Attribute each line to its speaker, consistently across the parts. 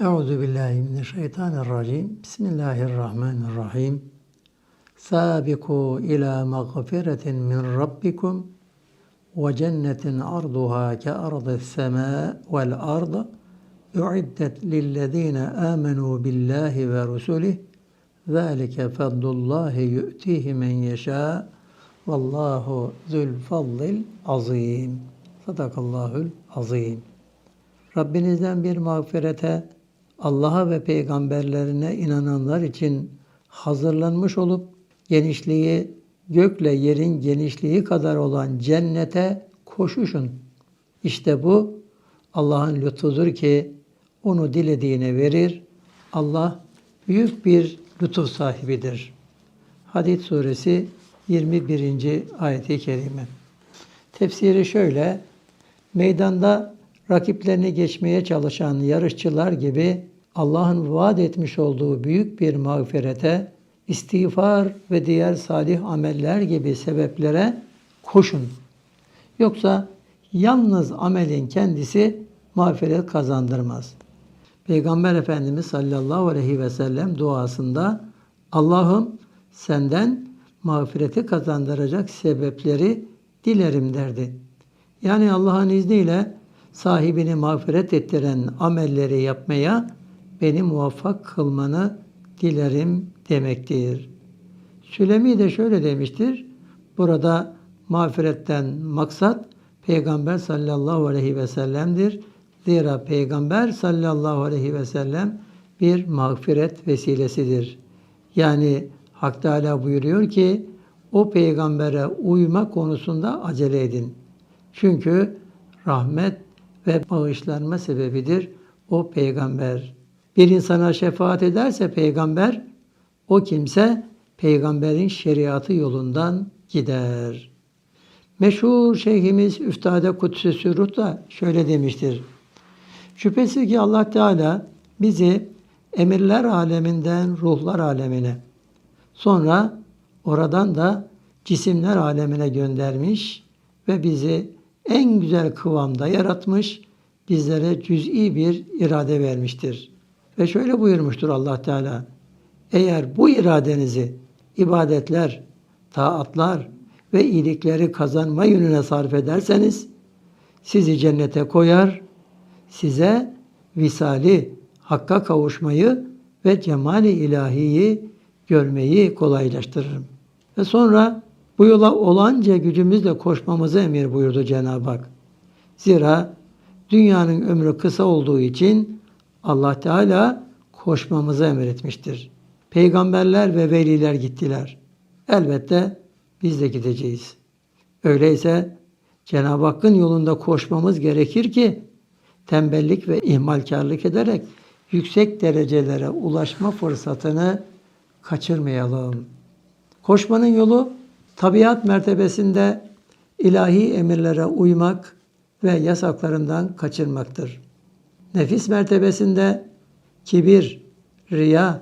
Speaker 1: Euzu billahi mineşşeytanirracim. Bismillahirrahmanirrahim. Sabiku ila mağfiretin min rabbikum ve cennetin arduha ke ardis sema vel ard uiddet lillezine amenu billahi ve rusulih zalike fadlullahi yu'tihi men yeşâ vallahu zul fadlil azim. Sadakallahul azim. Rabbinizden bir mağfirete, Allah'a ve peygamberlerine inananlar için hazırlanmış olup genişliği gökle yerin genişliği kadar olan cennete koşuşun. İşte bu Allah'ın lütfudur ki onu dilediğine verir. Allah büyük bir lütuf sahibidir. Hadid suresi 21. ayeti kerime. Tefsiri şöyle. Meydanda rakiplerini geçmeye çalışan yarışçılar gibi Allah'ın vaat etmiş olduğu büyük bir mağfirete, istiğfar ve diğer salih ameller gibi sebeplere koşun. Yoksa yalnız amelin kendisi mağfiret kazandırmaz. Peygamber Efendimiz sallallahu aleyhi ve sellem duasında Allah'ım senden mağfireti kazandıracak sebepleri dilerim derdi. Yani Allah'ın izniyle sahibini mağfiret ettiren amelleri yapmaya beni muvaffak kılmanı dilerim demektir. Sülemi de şöyle demiştir. Burada mağfiretten maksat Peygamber sallallahu aleyhi ve sellem'dir. Zira Peygamber sallallahu aleyhi ve sellem bir mağfiret vesilesidir. Yani Hak Teala buyuruyor ki o peygambere uyma konusunda acele edin. Çünkü rahmet ve bağışlanma sebebidir o peygamber. Bir insana şefaat ederse peygamber, o kimse peygamberin şeriatı yolundan gider. Meşhur şeyhimiz Üftade Kudüs Sürruh da şöyle demiştir. Şüphesiz ki Allah Teala bizi emirler aleminden ruhlar alemine, sonra oradan da cisimler alemine göndermiş ve bizi en güzel kıvamda yaratmış, bizlere cüz'i bir irade vermiştir. Ve şöyle buyurmuştur Allah Teala. Eğer bu iradenizi ibadetler, taatlar ve iyilikleri kazanma yönüne sarf ederseniz sizi cennete koyar, size visali, hakka kavuşmayı ve cemali ilahiyi görmeyi kolaylaştırırım. Ve sonra bu yola olanca gücümüzle koşmamızı emir buyurdu Cenab-ı Hak. Zira dünyanın ömrü kısa olduğu için Allah Teala koşmamızı emretmiştir. Peygamberler ve veliler gittiler. Elbette biz de gideceğiz. Öyleyse Cenab-ı Hakk'ın yolunda koşmamız gerekir ki tembellik ve ihmalkarlık ederek yüksek derecelere ulaşma fırsatını kaçırmayalım. Koşmanın yolu tabiat mertebesinde ilahi emirlere uymak ve yasaklarından kaçırmaktır. Nefis mertebesinde kibir, riya,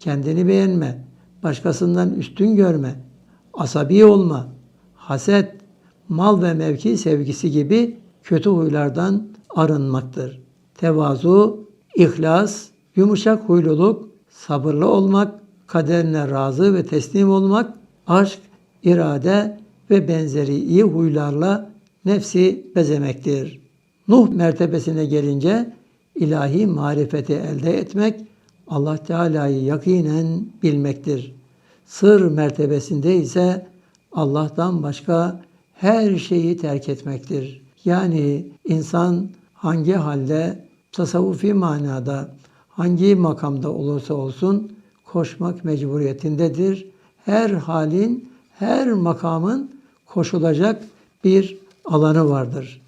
Speaker 1: kendini beğenme, başkasından üstün görme, asabi olma, haset, mal ve mevki sevgisi gibi kötü huylardan arınmaktır. Tevazu, ihlas, yumuşak huyluluk, sabırlı olmak, kaderine razı ve teslim olmak, aşk, irade ve benzeri iyi huylarla nefsi bezemektir. Nuh mertebesine gelince ilahi marifeti elde etmek, Allah Teala'yı yakinen bilmektir. Sır mertebesinde ise Allah'tan başka her şeyi terk etmektir. Yani insan hangi halde, tasavvufi manada, hangi makamda olursa olsun koşmak mecburiyetindedir. Her halin, her makamın koşulacak bir alanı vardır.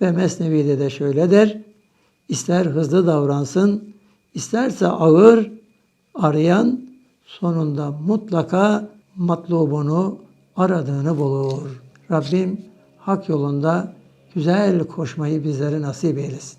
Speaker 1: Ve Mesnevi'de de şöyle der, ister hızlı davransın, isterse ağır, arayan sonunda mutlaka matlubunu aradığını bulur. Rabbim hak yolunda güzel koşmayı bizlere nasip eylesin.